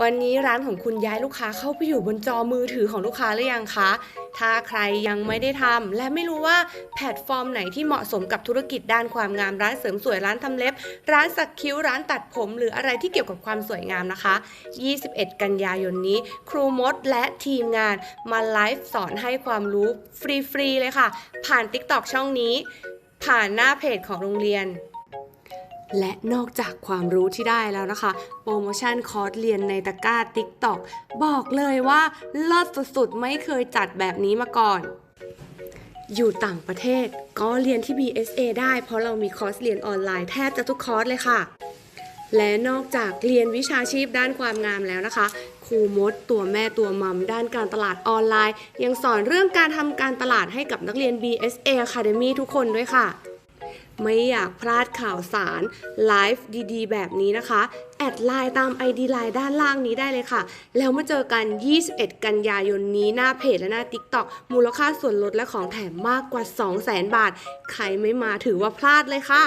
วันนี้ร้านของคุณย้ายลูกค้าเข้าไปอยู่บนจอมือถือของลูกค้าหรือยังคะ ถ้าใครยังไม่ได้ทำและไม่รู้ว่าแพลตฟอร์มไหนที่เหมาะสมกับธุรกิจด้านความงามร้านเสริมสวยร้านทำเล็บ ร้านสักคิ้วร้านตัดผม หรืออะไรที่เกี่ยวกับความสวยงามนะคะ 21 กันยายนนี้ ครูมดและทีมงานมาไลฟ์สอนให้ความรู้ฟรีๆเลยค่ะ ผ่าน TikTok ช่องนี้ ผ่านหน้าเพจของโรงเรียน และนอกจากความรู้ที่ได้แล้วนะคะ โปรโมชั่นคอร์สเรียนในตะกร้า TikTok บอกเลยว่าเลิศสุดๆ ไม่เคยจัดแบบนี้มาก่อน อยู่ต่างประเทศก็เรียนที่ BSA ได้เพราะเรามีคอร์สเรียนออนไลน์แทบจะทุกคอร์สเลยค่ะ และนอกจากเรียนวิชาชีพด้านความงามแล้วนะคะครูมดตัวแม่ตัวมัมด้านการตลาดออนไลน์ ยังสอนเรื่องการทำการตลาดให้กับนักเรียน BSA Academy ทุกคนด้วยค่ะ ไม่อยากพลาดข่าวสารไลฟ์ดีๆ แบบนี้นะคะ แอดไลน์ตาม ID ไลน์ด้านล่างนี้ได้เลยค่ะ แล้วมาเจอกัน 21 กันยายนนี้หน้าเพจและหน้า TikTok มูลค่าส่วนลดและของแถมมากกว่า 200,000 บาท ใครไม่มาถือว่าพลาดเลยค่ะ